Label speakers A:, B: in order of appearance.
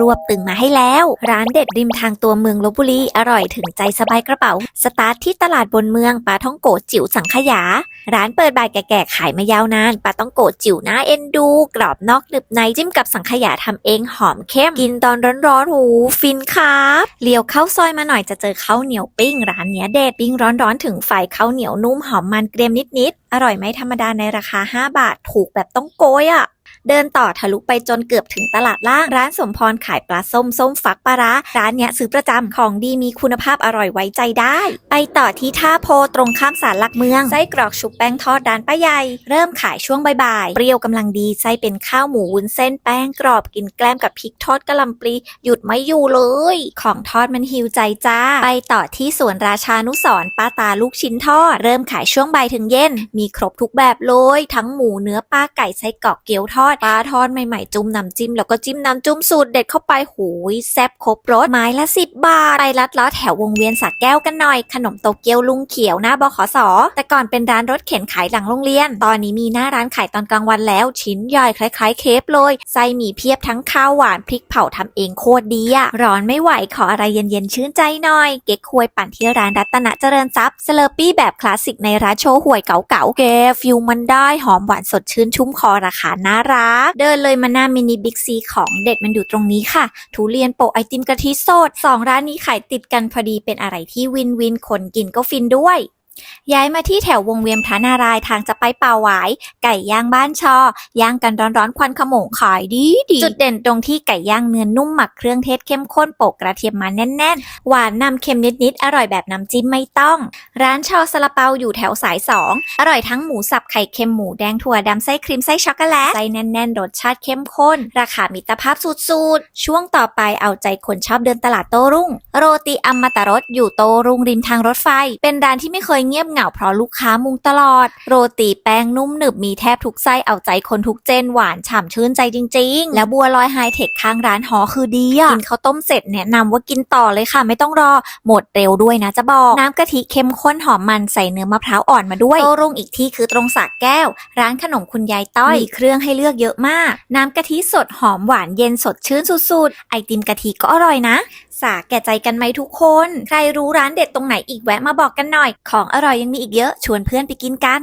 A: รวบตึงมาให้แล้ว ร้านเด็ดริมทางตัวเมืองลบบุรีอร่อยถึงใจสบายกระเป๋า สตาร์ทที่ตลาดบนเมืองปลาท่องโกจิ๋วสังขยา ร้านเปิดบ่ายแก่ๆขายมายาวนานปลาต้องโกจิ๋วน่าเอ็นดู กรอบนอกหนึบในจิ้มกับสังขยาทำเองหอมเข้มกินตอนร้อนๆหูฟินครับเลี้ยวเข้าซอยมาหน่อยจะเจอข้าวเหนียวปิ้ง ร้านเนี้ยเด็ดปิ้งร้อนๆถึงไฟข้าวเหนียวนุ่มหอมมันเกรียมนิดๆอร่อยไม่ธรรมดาในราคา 5 บาทถูกแบบต้องโกยอะ เดินต่อทะลุไปจนเกือบถึงตลาดล่าง ร้านสมพรขายปลาส้มส้มฟักปลาร้าร้านเนี้ยซื้อประจำของดีมีคุณภาพอร่อยไว้ใจได้ ไปต่อที่ท่าโพตรงข้ามศาลหลักเมืองไส้กรอกชุบแป้งทอดร้านป้าใหญ่เริ่มขายช่วงบ่ายๆเปรี้ยวกำลังดีไส้เป็นข้าวหมูวุ้นเส้นแป้งกรอบกินแกล้มกับพริกทอดกะหล่ำปลีหยุดไม่อยู่เลย ของทอดมันหิวใจจ้า ไปต่อที่สวนราชานุสรป้าตาลูกชิ้นทอด เริ่มขายช่วงบ่ายถึงเย็น มีครบทุกแบบเลย ทั้งหมูเนื้อปลาไก่ไส้กรอกเกี๊ยวทอดปลาทอดใหม่ๆ จุ่มน้ำจิ้มแล้วก็จิ้มน้ำจุ่มสูตรเด็ดเข้าไปหูยแซ่บครบรสไม้ละสิบบาท ไปลัดล้อแถววงเวียนสักแก้วกันหน่อย ขนมโตเกียวลุงเขียวหน้าบขสแต่ก่อนเป็นร้านรถเข็นขายหลังโรงเรียน ตอนนี้มีหน้าร้านขายตอนกลางวันแล้ว ชิ้นใหญ่คล้ายๆ เคฟเลยไส้หมี่เพียบทั้งข้าวหวานพริกเผาทำเองโคตรดีอะร้อนไม่ไหวขออะไรเย็นๆชื่นใจหน่อย เก๊กควยปั่นที่ร้านรัตนเจริญทรัพย์สเลอปี้แบบคลาสสิกในร้านโชว์หวยเก๋าๆแกฟิลมันได้หอมหวานสดชื่นชุ่มคอราคาน่ารักเดินเลยมาหน้ามินิบิ๊กซีของเด็ดมันอยู่ตรงนี้ค่ะ ทุเรียนโปะไอติมกะทิสดสองร้านนี้ขายติดกันพอดีเป็นอะไรที่วินวินคนกินก็ฟินด้วย ย้ายมาที่แถววงเวียนพระนารายณ์ทางจะไปป่าหวาย ไก่ย่างบ้านชอย่างกันร้อนๆควันขโมงขายดีดีจุดเด่นตรงที่ไก่ย่างเนื้อนุ่มหมักเครื่องเทศเข้มข้นโปะกระเทียมมาแน่นๆ หวานนำเค็มนิดๆ อร่อยแบบน้ำจิ้มไม่ต้อง ร้านชอซาลาเปาอยู่แถวสายสองอร่อยทั้งหมูสับไข่เค็มหมูแดงถั่วดำไส้ครีมไส้ช็อกโกแลตไส้แน่นๆรสชาติเข้มข้น ราคามิตรภาพสุดๆช่วงต่อไปเอาใจคนชอบเดินตลาดโตรุ่ง โรตีอมตะรสอยู่โตรุ่งริมทางรถไฟ เป็นร้านที่ไม่เคยเงียบเหงาเพราะลูกค้ามุงตลอด โรตีแป้งนุ่มหนึบมีแทบทุกไส้เอาใจคนทุกเจนหวานฉ่ำชื่นใจจริง ๆ แล้วบัวลอยไฮเทคข้างร้านหอคือดีอะกินข้าวต้มเสร็จแนะนำว่ากินต่อเลยค่ะ ไม่ต้องรอหมดเร็วด้วยนะจะบอก น้ำกะทิเข้มข้นหอมมันใส่เนื้อมะพร้าวอ่อนมาด้วยโตรุ่งอีกที่คือตรงสากแก้ว ร้านขนมคุณยายต้อยมีเครื่องให้เลือกเยอะมาก น้ำกะทิสดหอมหวานเย็นสดชื่นสุดๆไอติมกะทิก็อร่อยนะ สาแก่ใจกันไหมทุกคน ใครรู้ร้านเด็ดตรงไหนอีกแวะมาบอกกันหน่อยของอร่อยยังมีอีกเยอะ ชวนเพื่อนไปกินกัน